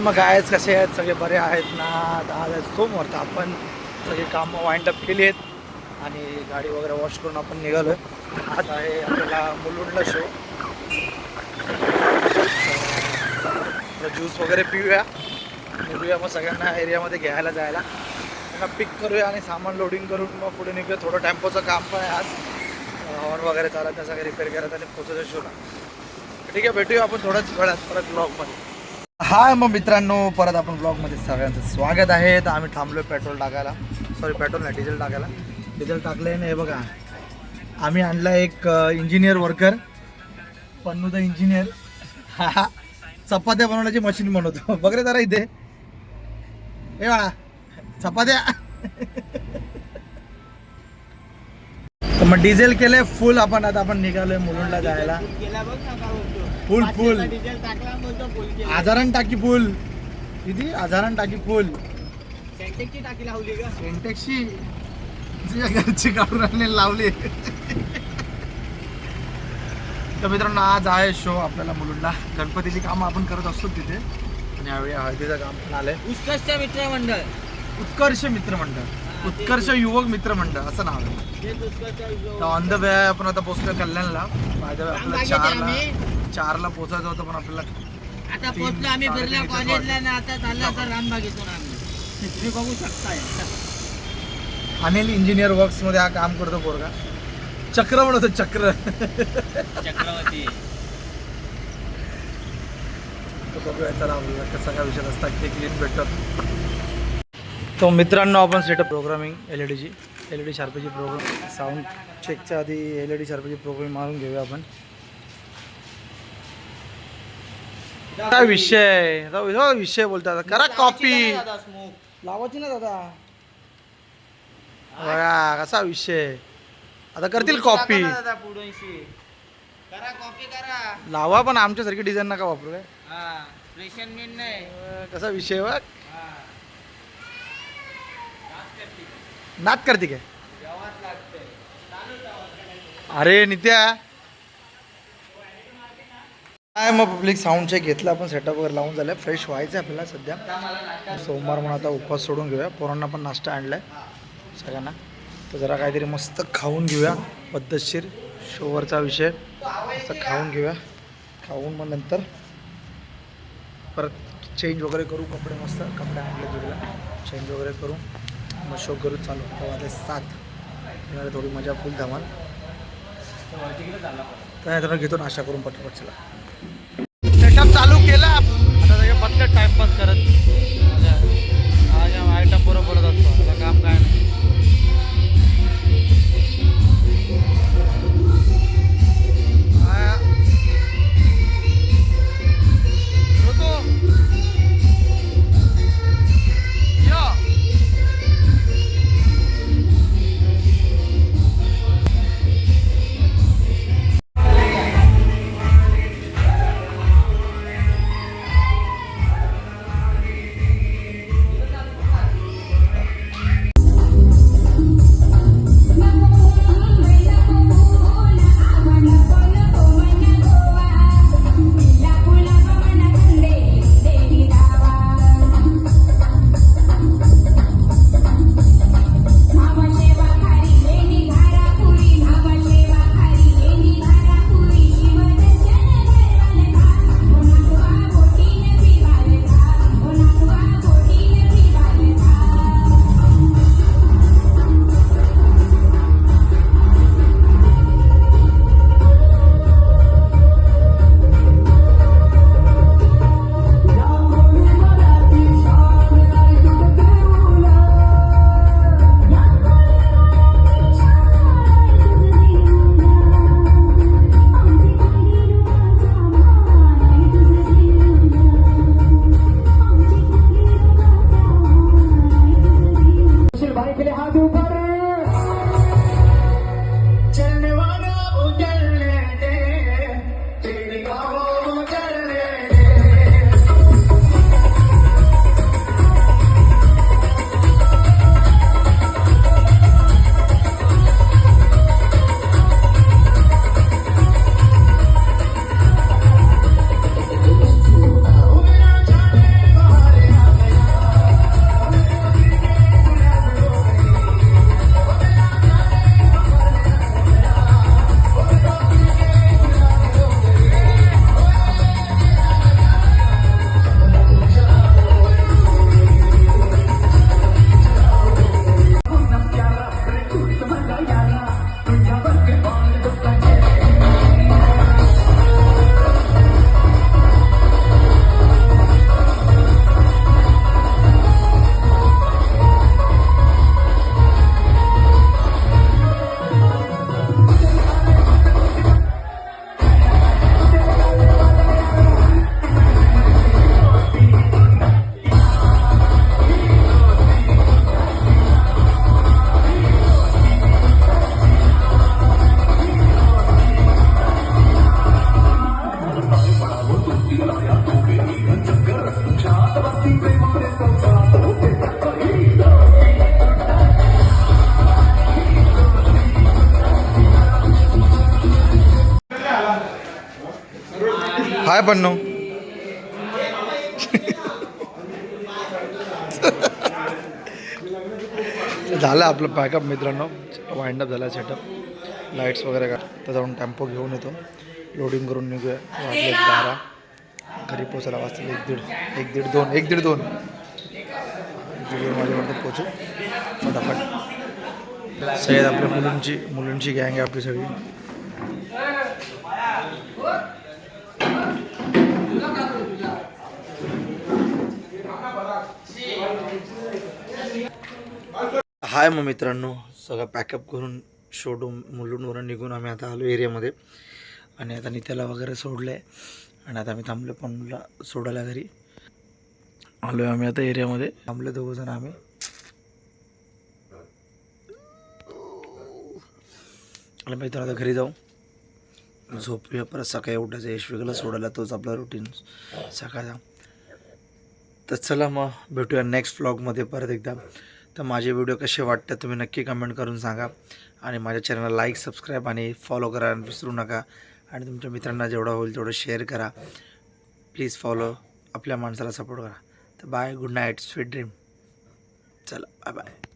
मग गायच कसे आहेत? सगळे बरे आहेत ना? आज सोमवार तर आपण सगळे कामं वाइंड अप केली आहेत आणि गाडी वगैरे वॉश करून आपण निघालो आहे आज आहे आपल्याला मुलुंडला शो ज्यूस वगैरे पिऊया. निघूया मग सगळ्यांना एरियामध्ये घ्यायला जायला. त्यांना पिक करूया आणि सामान लोडिंग करून मग पुढे निघूया. थोडं टेम्पोचं काम पण आहे आज. हॉर्न वगैरे चालत त्या सगळं रिपेअर करत आणि पोचायचं शोला ठीक आहे भेटूया आपण थोड्याच वेळात परत ब्लॉगमध्ये हाय मग मित्रांनो परत आपण ब्लॉगमध्ये सगळ्यांचं स्वागत आहे. तर आम्ही थांबलो पेट्रोल टाकायला. सॉरी पेट्रोल नाही डिझेल टाकायला. डिझेल टाकलं नाही हे बघा आम्ही आणला एक engineer worker Pannu the engineer हा चपात्या बनवण्याची मशीन बनवतो. बघ रे जरा इथे. हे वा चपात्या. तर मग डिझेल केलंय फुल आपण आता आपण निघालोय मुलुंडला जायला. फुल फुल. आजारान टाकी फुल. किती? आजारान टाकी फुल. सेंटेक्सची तुझ्या घरची काढून आणले लावले. तर मित्रांनो आज आहे शो आपल्याला मुलुंडला. गणपतीची कामं आपण करत असतो तिथे. आणि यावेळी हळदीचं काम पण आलंय. उत्कृष्ट मित्रमंडळ. उत्कर्ष मित्रमंडळ. उत्कर्ष युवक मित्रमंडळ असं नाव आहे. ऑन द वे आपण आता पोहोचतोय कल्याणला. चारला. चारला पोहोचायचं होतं पण आपल्याला आता तीन, पोहोचलो आम्ही साडेतीन बिर्ला इथेच कॉलेजला ना आता चाललो आता रामबागेतून आम्ही. तुम्ही बघू शकताय. अनिल इंजिनियर वर्क्समध्ये हा काम करतो पोरगा. चक्र म्हणतो चक्र. चक्रवर्ती. तर बघूया चला आपल्याला कसा काय विषय असतात ते क्लीन भेटतात. तो मित्रांनो आपण सेटअप प्रोग्रामिंग एल ई डीची एल ई डी शार्पेची प्रोग्राम साऊंड चेकच्या आधी एल ई डी शार्पेची प्रोग्रामिंग मारून घेऊया आपण. काय विषय आता हो विषय बोलतात. करा कॉपी लावायची ना दादा. बघा कसा विषय आता करतील कॉपी करा कॉपी करा. लावा पण आमच्यासारखी डिझाईन नका वापरू काय? हा प्रेशन मीन नाही. अं, कसा विषय बघ. हा. नात करते. काय? लागतंय. अरे नित्या. काय मग पब्लिक साऊंड चेक घेतला आपण सेटअप वगैरे लावून झालं. फ्रेश व्हायचं आहे आपल्याला सध्या. सोमवार म्हणून आता उपवास सोडून घेऊया. पोरांना पण नाश्ता आणलाय सगळ्यांना. तर जरा काहीतरी मस्त खाऊन घेऊया. पद्धतशीर शोवरचा विषय. मस्त खाऊन घेऊया. खाऊन मग नंतर परत चेंज वगैरे करू कपडे मस्त. कपडे आणले जुळला चेंज वगैरे करू. मग शो करू चालू. तेव्हा सात. थोडी मजा फुल धमाल. तर घेतो नाश्ता करून पटपट चला. आता टाइमपास करत. हाय पण झालं आपलं पॅकअप मित्रांनो. वाइंडअप झाला सेटअप लाईट्स वगैरे का त्याचा टेम्पो घेऊन येतो. लोडिंग करून निघूया. वाजले एक बारा घरी पोचायला वाजतील एक दीड एक दीड दोन एक दीड दोन. एक दीड दोन वाजेपर्यंत पोचू फटाफट. सगळ्यात आपल्या मुलींची मुलींची गँग आहे आपली सगळी. हाय मग मित्रांनो सगळं पॅकअप करून शोडून मुलुंडवरून निघून आम्ही आता आलो एरियामध्ये आणि आता नित्याला वगैरे सोडलं आहे आणि आता आम्ही थांबलो पन्नूला सोडायला घरी. आलो आहे आम्ही आता एरियामध्ये. थांबलो दोघं जण आम्ही. आणि मी तर आता घरी जाऊ. झोपूया परत सकाळी उठायचं यशविकला सोडायला तोच आपला रुटीन सकाळचा तर चला मग भेटूया नेक्स्ट व्लॉगमध्ये परत एकदा. तर माझे व्हिडिओ कसे वाटतात तुम्ही नक्की कमेंट करून सांगा. आणि माझ्या चॅनलला लाईक सबस्क्राईब आणि फॉलो करा विसरू नका. आणि तुमच्या मित्रांना जेवढं होईल तेवढं शेअर करा. प्लीज फॉलो आपल्या माणसाला सपोर्ट करा. तर bye good night sweet dream चला बाय बाय